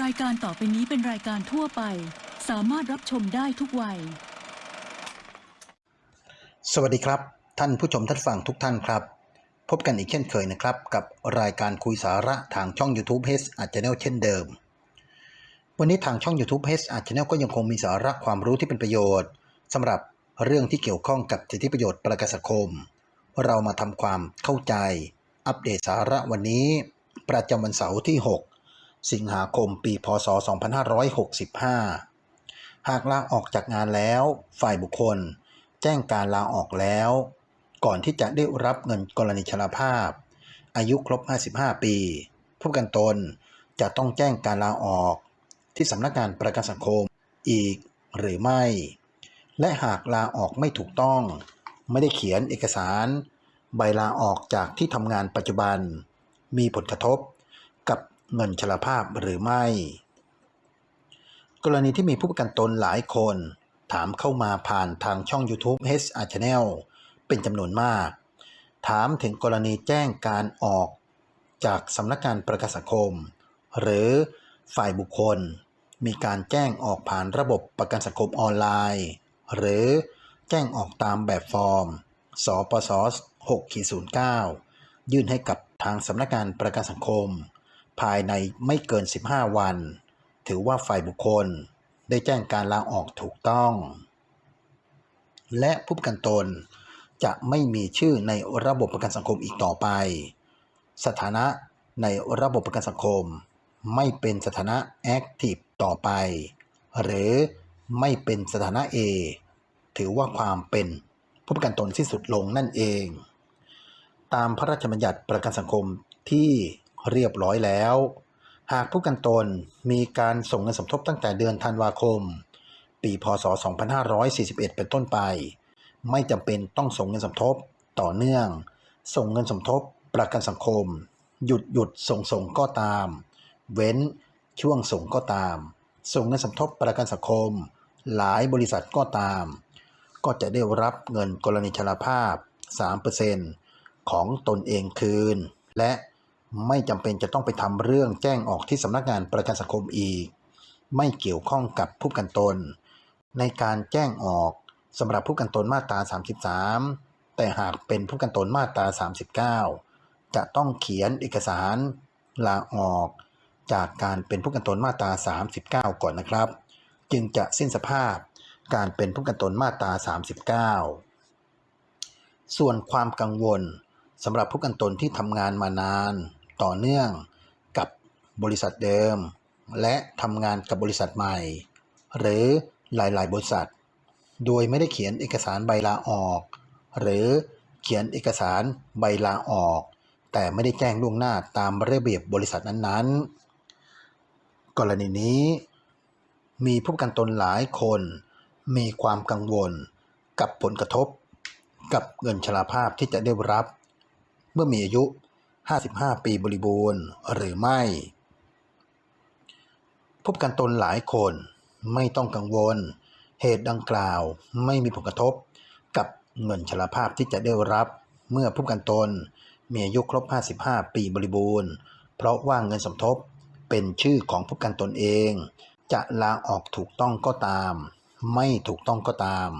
รายการต่อไปนี้เป็นรายการทั่วไป สามารถรับชมได้ทุกวัย สวัสดีครับ ท่านผู้ชมท่านฟังทุกท่านครับ พบกันอีกเช่นเคยนะครับ กับรายการคุยสาระทางช่อง YouTube h อาจ Channel เช่นเดิม วันนี้ทางช่อง YouTube h อาจ Channel ก็ยังคงมีสาระความรู้ที่เป็นประโยชน์สำหรับเรื่องที่เกี่ยวข้องกับสิทธิประโยชน์ประกันสังคม เรามาทำความเข้าใจ อัปเดตสาระวันนี้ ประจำวันเสาร์ที่ 6 สิงหาคมปีพศ 2565 หากลาออกจากงานแล้ว ฝ่ายบุคคล แจ้งการลาออกแล้ว ก่อนที่จะได้รับเงินกรณีชราภาพ อายุครบ 55 ปี ผู้กันตนจะต้องแจ้งการลาออก ที่สำนักงานประกันสังคมอีกหรือไม่ และหากลาออกไม่ถูกต้อง ไม่ได้เขียนเอกสาร ใบลาออกจากที่ทำงานปัจจุบัน มีผลกระทบ เงินชราภาพหรือไม่ กรณีที่มีผู้ประกันตนหลายคน ถามเข้ามาผ่านทางช่อง YouTube HR Channel เป็นจำนวนมาก ถามถึงกรณีแจ้งการออกจากสำนักงานประกันสังคม หรือฝ่ายบุคคล มีการแจ้งออกผ่านระบบประกันสังคมออนไลน์ หรือแจ้งออกตามแบบฟอร์ม สปส6-09 ยื่นให้กับทางสำนักงานประกันสังคม ภายในไม่เกิน 15 วัน ถือว่าฝ่ายบุคคลได้แจ้งการลาออกถูกต้อง และผู้ประกันตนจะไม่มีชื่อในระบบประกันสังคมอีกต่อไป สถานะในระบบประกันสังคม ไม่เป็นสถานะ Active ต่อไป หรือไม่เป็นสถานะ A ถือว่าความเป็นผู้ประกันตนสิ้นสุดลงนั่นเอง ตามพระราชบัญญัติประกันสังคมที่ เรียบร้อยแล้ว หากผู้กันตนมีการส่งเงินสมทบตั้งแต่เดือนธันวาคม ปีพศ 2541 เป็นต้นไป ไม่จำเป็นต้องส่งเงินสมทบต่อเนื่อง ส่งเงินสมทบประกันสังคม หยุดหยุดส่งส่งก็ตาม เว้นช่วงส่งก็ตาม ส่งเงินสมทบประกันสังคม หลายบริษัทก็ตาม ก็จะได้รับเงินกรณีชราภาพ 3%ของตนเองคืน และ ไม่จำเป็นจะต้องไปทำเรื่องแจ้งออกที่สำนักงานประกันสังคมอีก ไม่เกี่ยวข้องกับผู้กันตน ในการแจ้งออกสำหรับผู้กันตนมาตรา 33 แต่หากเป็นผู้กันตนมาตรา 39 จะต้องเขียนเอกสารลาออกจากการเป็นผู้กันตนมาตรา 39 ก่อนนะครับ จึงจะสิ้นสภาพการเป็นผู้กันตนมาตรา 39 ส่วนความกังวลสำหรับผู้กันตนที่ทำงานมานาน ต่อเนื่องกับบริษัทเดิม และทำงานกับบริษัทใหม่ หรือหลายๆ บริษัท โดยไม่ได้เขียนเอกสารใบลาออก หรือเขียนเอกสารใบลาออก แต่ไม่ได้แจ้งล่วงหน้าตามระเบียบบริษัทนั้นๆ กรณีนี้ มีผู้ประกันตนหลายคน มีความกังวลกับผลกระทบ กับเงินชราภาพที่จะได้รับ เมื่อมีอายุ 55 ปีบริบูรณ์หรือไม่ผู้ประกันตนหลายคนไม่ต้องกังวล เหตุดังกล่าวไม่มีผลกระทบกับเงินชราภาพที่จะได้รับ เมื่อผู้ประกันตนมีอายุครบ 55 ปีบริบูรณ์ เพราะว่าเงินสมทบเป็นชื่อของผู้ประกันตนเอง จะลาออกถูกต้องก็ตาม ไม่ถูกต้องก็ตาม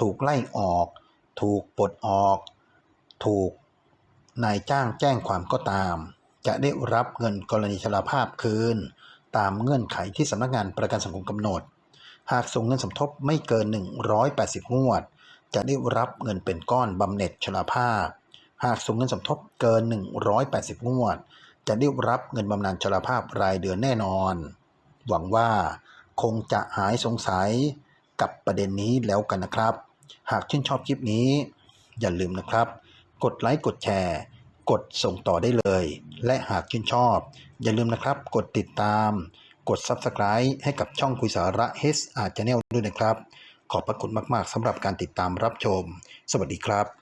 ถูกไล่ออก ถูกปลดออก ถูก นายจ้างแจ้งความก็ตาม จะได้รับเงินกรณีชราภาพคืน ตามเงื่อนไขที่สำนักงานประกันสังคมกำหนด หากส่งเงินสมทบไม่เกิน 180 งวด จะได้รับเงินเป็นก้อนบำเหน็จชราภาพ หากส่งเงินสมทบเกิน 180 งวด จะได้รับเงินบำนาญชราภาพรายเดือนแน่นอน หวังว่าคงจะหายสงสัยกับประเด็นนี้แล้วกันนะครับ หากชื่นชอบคลิปนี้ อย่าลืมนะครับ กดไลค์กดแชร์ กดส่งต่อได้เลย และหากชื่นชอบ อย่าลืมนะครับ กดติดตาม กด Subscribe ให้กับช่องคุยสาระ h อา Channel ด้วยนะครับ ขอบพระคุณมาก ๆสำหรับการติดตามรับชม สวัสดีครับ